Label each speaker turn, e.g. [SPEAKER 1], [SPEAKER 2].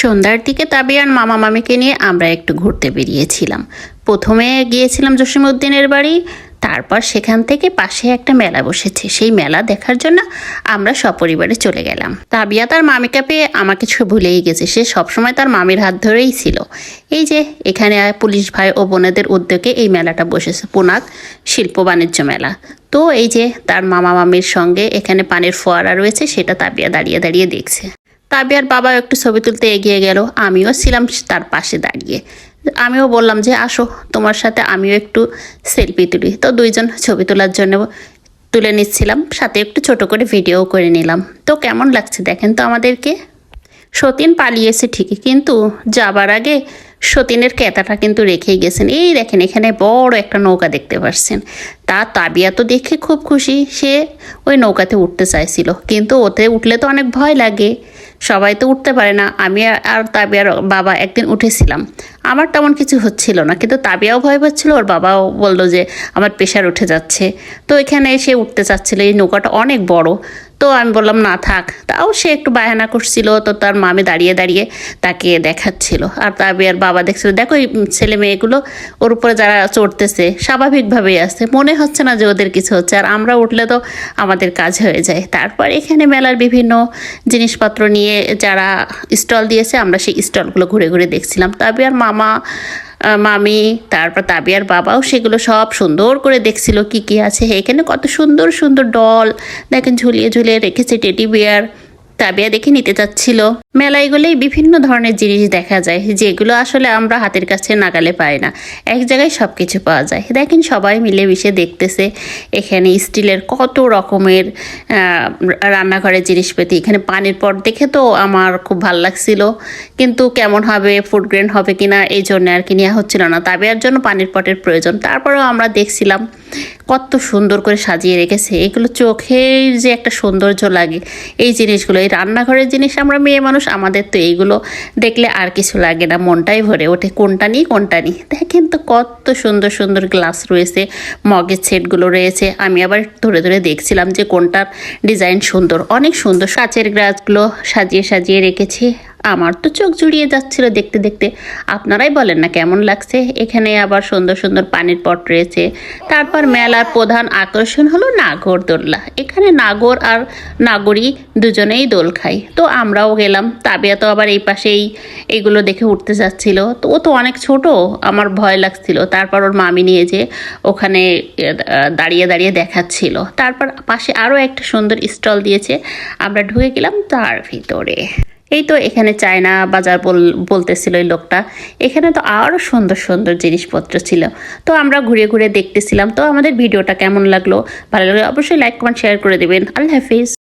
[SPEAKER 1] সন্ধ্যার দিকে তাবিয়ার মামা মামিকে নিয়ে আমরা একটু ঘুরতে বেরিয়েছিলাম। প্রথমে গিয়েছিলাম জসিমউদ্দিনের বাড়ি, তারপর সেখান থেকে পাশে একটা মেলা বসেছে। সেই মেলা দেখার জন্য আমরা সপরিবারে চলে গেলাম। তাবিয়া তার মামিকে পেয়ে আমাকে কিছু ভুলেই গেছে। সে সবসময় তার মামির হাত ধরেই ছিল। এই যে এখানে পুলিশ ভাই ও বোনেদের উদ্যোগে এই মেলাটা বসেছে, পুনাক শিল্প বাণিজ্য মেলা। তো এই যে তার মামা মামির সঙ্গে এখানে পানির ফোয়ারা রয়েছে, সেটা তাবিয়া দাঁড়িয়ে দাঁড়িয়ে দেখছে। তাবিয়ার বাবাও একটু ছবি তুলতে এগিয়ে গেল, আমিও ছিলাম তার পাশে দাঁড়িয়ে। আমিও বললাম যে, আসো, তোমার সাথে আমিও একটু সেলফি তুলি। তো দুইজন ছবি তোলার জন্য তুলে নিচ্ছিলাম, সাথে একটু ছোট করে ভিডিও করে নিলাম। তো কেমন লাগছে দেখেন তো আমাদেরকে? সতীন পালিয়েছে ঠিকই, কিন্তু যাবার আগে সতীনের কেতাটা কিন্তু রেখেই গেছেন। এই দেখেন, এখানে বড় একটা নৌকা দেখতে পাচ্ছেন। তা তাবিয়া তো দেখে খুব খুশি, সে ওই নৌকাতে উঠতে চাইছিল। কিন্তু ওতে উঠলে তো অনেক ভয় লাগে। সবাই তো উঠতে পারে না। আমি আর তাবিয়ার বাবা একদিন উঠেছিলাম। আমার তেমন কিছু হচ্ছিল না, কিন্তু তাবিয়াও ভয় পাচ্ছিল, ওর বাবাও বলল যে, আমার প্রেশার উঠে যাচ্ছে। তো এখানে এসে উঠতে চাচ্ছিল। এই নৌকাটা অনেক বড়। তো আমি বললাম না থাক। তাও সে একটু বাহানা করছিল তো তার মামে দাঁড়িয়ে দাঁড়িয়ে তাকে দেখাচ্ছিল। আর তাবিয়ার বাবা দেখছিল দেখো এই ছেলে মেয়েগুলো ওর উপরে যারা চড়তেছে স্বাভাবিকভাবেই আসছে। মনে হচ্ছে না যে ওদের কিছু হচ্ছে। আর আমরা উঠলে তো আমাদের কাজ হয়ে যায়। তারপর এখানে মেলার বিভিন্ন জিনিসপত্র নিয়ে যারা স্টল দিয়েছে আমরা সেই স্টলগুলো ঘুরে ঘুরে দেখছিলাম। তাবিয়ার মামা আহ, মামি, তারপর তাবিয়ার বাবাও সেগুলো সব সুন্দর করে দেখছিল কি কি আছে। এখানে কত সুন্দর সুন্দর ডল, দেখেন ঝুলিয়ে ঝুলিয়ে রেখেছে টেডি বিয়ার তাবিয়া দেখে নিতে চাচ্ছিল। মেলায় গেলেই বিভিন্ন ধরনের জিনিস দেখা যায়, যেগুলো আসলে আমরা হাতের কাছে নাগালে পাই না। এক জায়গায় সব কিছু পাওয়া যায়। দেখেন সবাই মিলেমিশে দেখতেছে এখানে স্টিলের কত রকমের রান্নাঘরের জিনিসপাতি। এখানে পানির পট দেখে তো আমার খুব ভালো লাগছিল। কিন্তু কেমন হবে ফুড গ্রেন হবে কিনা, এই জন্য আর কি নেওয়া হচ্ছিল না। তাবিয়ার জন্য পানির পটের প্রয়োজন। তারপরেও আমরা দেখছিলাম কত সুন্দর করে সাজিয়ে রেখেছে। এগুলো চোখের যে একটা সৌন্দর্য লাগে। এই জিনিসগুলো, এই রান্নাঘরের জিনিস আমরা মেয়ে মানুষ, আমাদের তো এইগুলো দেখলে আর কিছু লাগে না। মনটাই ভরে ওঠে, কোনটা নিই কোনটা নিই। দেখেন তো কত সুন্দর সুন্দর গ্লাস রয়েছে, মগের সেটগুলো রয়েছে। আমি আবার ধরে ধরে দেখছিলাম যে কোনটার ডিজাইন সুন্দর। অনেক সুন্দর। কাচের গ্লাসগুলো সাজিয়ে সাজিয়ে রেখেছি। আমার তো চোখ জুড়িয়ে যাচ্ছিল দেখতে দেখতে। আপনারাই বলেন না কেমন লাগছে। এখানে আবার সুন্দর সুন্দর পানির পট রয়েছে। তারপর মেলার প্রধান আকর্ষণ হলো নাগরদোল্লা। এখানে নাগর আর নাগরী দুজনেই দোল খায়। তো আমরাও গেলাম। তাবিয়া তো আবার এই পাশেই এগুলো দেখে উঠতে যাচ্ছিল। তো ও তো অনেক ছোট, আমার ভয় লাগছিল। তারপর ওর মামি নিয়ে যে ওখানে দাঁড়িয়ে দাঁড়িয়ে দেখাচ্ছিল। তারপর পাশে আরও একটা সুন্দর স্টল দিয়েছে। আমরা ঢুকে গেলাম তার ভিতরে। এই তো এখানে চায়না বাজার বল, বলতেছিল এই লোকটা। এখানে তো আরও সুন্দর সুন্দর জিনিসপত্র ছিল। তো আমরা ঘুরে ঘুরে দেখতেছিলাম। তো আমাদের ভিডিওটা কেমন লাগল? ভালো লাগলে অবশ্যই লাইক কমেন্ট শেয়ার করে দেবেন। আল্লাহ হাফিজ।